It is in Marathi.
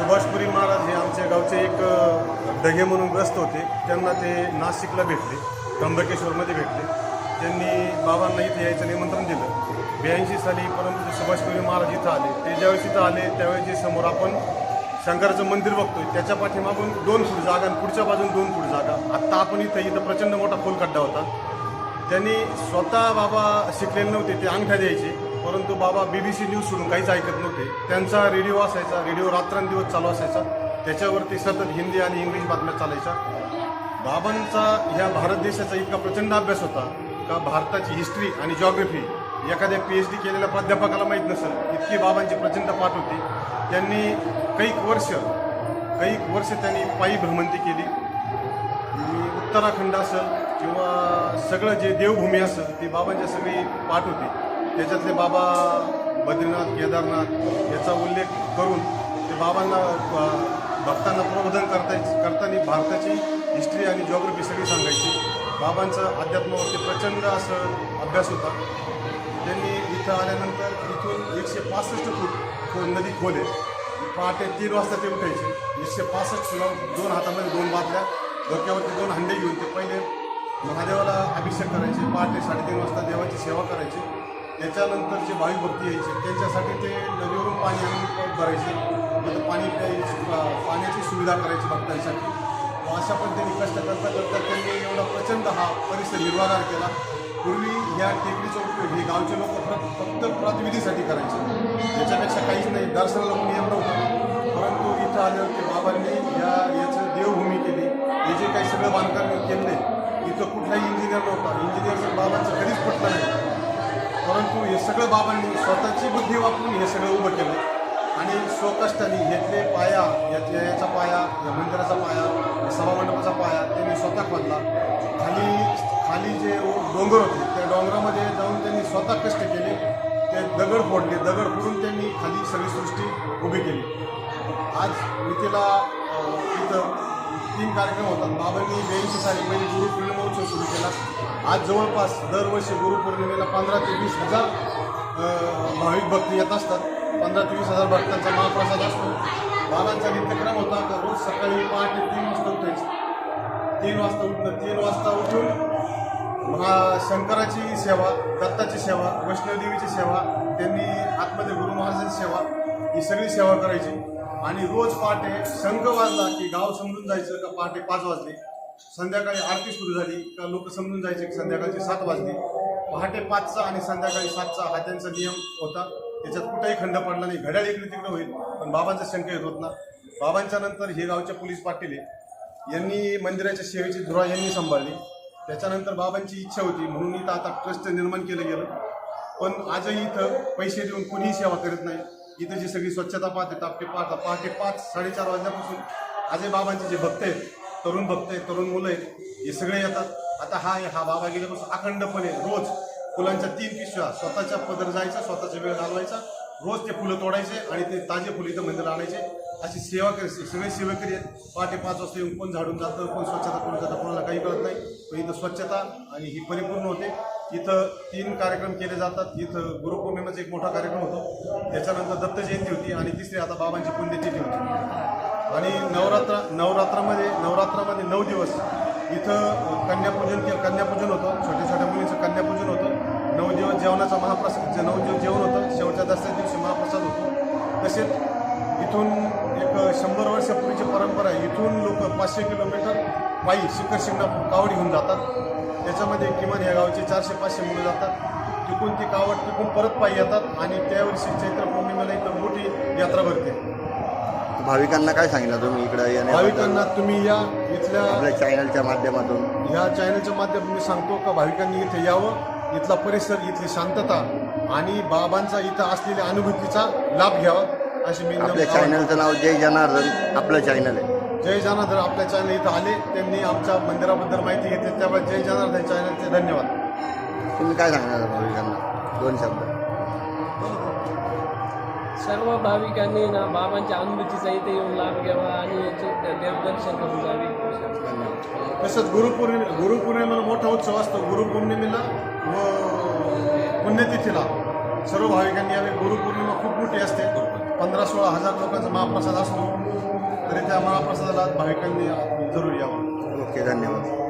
सुभाषपुरी महाराज हे आमच्या गावचे एक डगे म्हणून ग्रस्त होते. त्यांना ते नाशिकला भेटले त्र्यंबकेश्वरमध्ये भेटले. त्यांनी बाबांना इथे यायचं निमंत्रण दिलं. ब्याऐंशी साली परंतु सुभाषपुरी महाराज इथं आले. ते ज्यावेळेस इथं आले त्यावेळेस जे समोर आपण शंकराचं मंदिर बघतोय त्याच्या पाठीमागून दोन फूट जागा आणि पुढच्या बाजून दोन फूट जागा. आत्ता आपण इथं इथं प्रचंड मोठा खोल खड्डा होता. त्यांनी स्वतः बाबा शिकलेले नव्हते ते अंगठ्या द्यायचे. परंतु बाबा बी बी सी न्यूज सोडून काहीच ऐकत नव्हते. त्यांचा रेडिओ असायचा रेडिओ रात्रंदिवस चालू असायचा. त्याच्यावरती सतत हिंदी आणि इंग्लिश बातम्या चालायच्या. बाबांचा ह्या भारत देशाचा इतका प्रचंड अभ्यास होता का भारताची हिस्ट्री आणि जॉग्रफी एखाद्या पी एच डी केलेल्या प्राध्यापकाला माहीत नसेल इतकी बाबांची प्रचंड पाठ होती. त्यांनी कैक वर्ष कैक वर्ष त्यांनी पायी भ्रमंती केली. उत्तराखंड असेल किंवा सगळं जे देवभूमी असेल ती बाबांच्या सगळी पाठ होती. त्याच्यातले बाबा बद्रीनाथ केदारनाथ याचा उल्लेख करून ते बाबांना भक्तांना प्रबोधन करता करताना भारताची हिस्ट्री आणि जॉग्रफी सगळी सांगायची. बाबांचं अध्यात्मावरती प्रचंड असं अभ्यास होता. त्यांनी इथं आल्यानंतर इथून एकशे पासष्ट फूट नदी खोल. आहे पहाटे तीन वाजता ते उठायचे. एकशे पासष्ट दोन हातामध्ये दोन बादल्या डोक्यावरती दोन हंडे घेऊन ते पहिले महादेवाला अभिषेक करायचे. पहाटे साडेतीन वाजता देवाची सेवा करायची. त्याच्यानंतर जे भाविक भरती यायचे त्याच्यासाठी ते नदीवरून पाणी आणून भरायचे. पाणी काही पाण्याची सुविधा करायची भक्तांसाठी. अशा पद्धतीने कष्ट करता करता त्यांनी एवढा प्रचंड हा परिसर निर्वाहार केला. पूर्वी या टेकडीचा उपयोग हे गावचे लोक फक्त प्रातिनिधीसाठी करायचे. त्याच्यापेक्षा काहीच नाही दर्शनाला कोणी येत नव्हतं परंतु इथं आल्यावरती बाबांनी या याचं देवभूमी केली. हे जे काही सगळं बांधकाम केले इथं कुठलाही इंजिनियर नव्हता. इंजिनियरचं बाबांचं कधीच पटलं नाही. परंतु हे सगळं बाबांनी स्वतःची बुद्धी वापरून हे सगळं उभं केलं. आणि स्वकष्टाने घेतले पाया याच्या याचा पाया या मंदिराचा पाया सभामंडपाचा पाया त्यांनी स्वतः खोदला. खाली खाली जे डोंगर होते त्या डोंगरामध्ये जाऊन त्यांनी स्वतः कष्ट केले. ते दगड फोडले दगड फोडून त्यांनी खाली सगळी सृष्टी उभी केली. आज मितीला तीन कार्यक्रम होतात. बाबांनी ब्याऐंशी साली पहिले गुरुपौर्णिमा उत्सव सुरू केला. आज जवळपास दरवर्षी गुरुपौर्णिमेला पंधरा ते वीस हजार भाविक भक्त येत असतात. पंधरा ते वीस हजार भक्तांचा महाप्रसाद असतो. बाबांचा नित्यक्रम होता. तर रोज सकाळी पहाटे तीन वाजता उठायचं. तीन वाजता उठणं. तीन वाजता उठून महा शंकराची सेवा दत्ताची सेवा वैष्णवदेवीची सेवा त्यांनी आतमध्ये गुरु महाराजांची सेवा ही सगळी सेवा करायची. आणि रोज पहाटे शंख वाजला की गाव समजून जायचं का पहाटे पाच वाजले? संध्याकाळी आरती सुरू झाली का लोक समजून जायचे की संध्याकाळची सात वाजले? पहाटे पाचचा आणि संध्याकाळी सातचा हा त्यांचा नियम होता. त्याच्यात कुठेही खंड पडला नाही. घड्याळ इकडे तिकडे होईल पण बाबांचा शंख येत होत ना. बाबांच्या नंतर हे गावचे पोलीस पाटील आहे यांनी मंदिराच्या सेवेची धुरा यांनी सांभाळली. त्याच्यानंतर बाबांची इच्छा होती म्हणून इथं आता ट्रस्ट निर्माण केलं गेलं. पण आजही इथं पैसे देऊन कोणीही सेवा करत नाही. इथं जी सगळी स्वच्छता पाहते तापटे पाहता पहाटे पाच साडेचार वाजल्यापासून आजे बाबांचे जे भक्त आहेत तरुण भक्त आहेत तरुण मुलं आहेत हे सगळे येतात. आता हा हा बाबा गेल्यापासून अखंडपणे रोज फुलांच्या तीन पिशव्या स्वतःच्या पदर जायचा स्वतःचा वेळ घालवायचा. रोज ते फुलं तोडायचे आणि ते ताजे फुलं इथं मंदिर आणायचे. अशी सेवा करायची सगळे सेवेकरी आहेत. पहाटे पाच वाजता येऊन कोण झाडून जातं कोण स्वच्छता करून जातं कोणाला काही कळत नाही. पण इथं स्वच्छता आणि ही परिपूर्ण होते. इथं तीन कार्यक्रम केले जातात. इथं गुरुपौर्णिमेचा एक मोठा कार्यक्रम होतो. त्याच्यानंतर दत्त जयंती होती आणि तिसरी आता बाबांची पुण्यतिथी होती. आणि नवरात्र नवरात्रामध्ये नवरात्रामध्ये नऊ दिवस इथं कन्यापूजन कन्यापूजन होतं. छोट्या छोट्या मुलींचं कन्यापूजन होतं. नऊ दिवस जेवणाचा महाप्रसाद नऊ दिवस जेवण होतं. शेवटच्या दसऱ्या दिवशी महाप्रसाद होतो. तसेच इथून एक शंभर वर्षापूर्वीची परंपरा आहे. इथून लोक पाचशे किलोमीटर पायी शिखर शिंगणापूर कावड घेऊन जातात. त्याच्यामध्ये किमान या गावचे चारशे पाचशे मुलं जातात. तिकून ती कावड तिकून परत पायी येतात आणि त्यावर्षी चैत्र पौर्णिमेला इथं मोठी यात्रा भरते. भाविकांना काय सांगितलं तुम्ही इकडं येण्याबद्दल? भाविकांना तुम्ही या इथल्या आपल्या चॅनलच्या माध्यमातून. ह्या चॅनलच्या माध्यमातून मी सांगतो का भाविकांनी इथे यावं इथला परिसर इथली शांतता आणि बाबांचा इथं असलेल्या अनुभूतीचा लाभ घ्यावा अशी मी आपल्या चॅनलचं नाव जय जनार्दन आपलं चॅनल आहे. जय जनार्दन आपल्या चॅनल इथं आले. त्यांनी आमच्या मंदिराबद्दल माहिती घेतली. त्यामुळे जय जनार्दन चॅनलचे धन्यवाद. तुम्ही काय सांगणार भाविकांना? दोन शब्द. सर्व भाविकांनी ना बाबांच्या अनुभूतीचा इथे येऊन लाभ घ्यावा आणि याचे देवदर्शन करून जावे. धन्यवाद. तसंच गुरुपौर्णिमे गुरुपौर्णिमेला मोठा उत्सव असतो. गुरुपौर्णिमेला व पुण्यतिथीला सर्व भाविकांनी यावे. गुरुपौर्णिमा खूप मोठी असते. पंधरा सोळा हजार लोकांचा महाप्रसाद असतो. तरी त्या महाप्रसादाला भाविकांनी जरूर यावं. ओके धन्यवाद.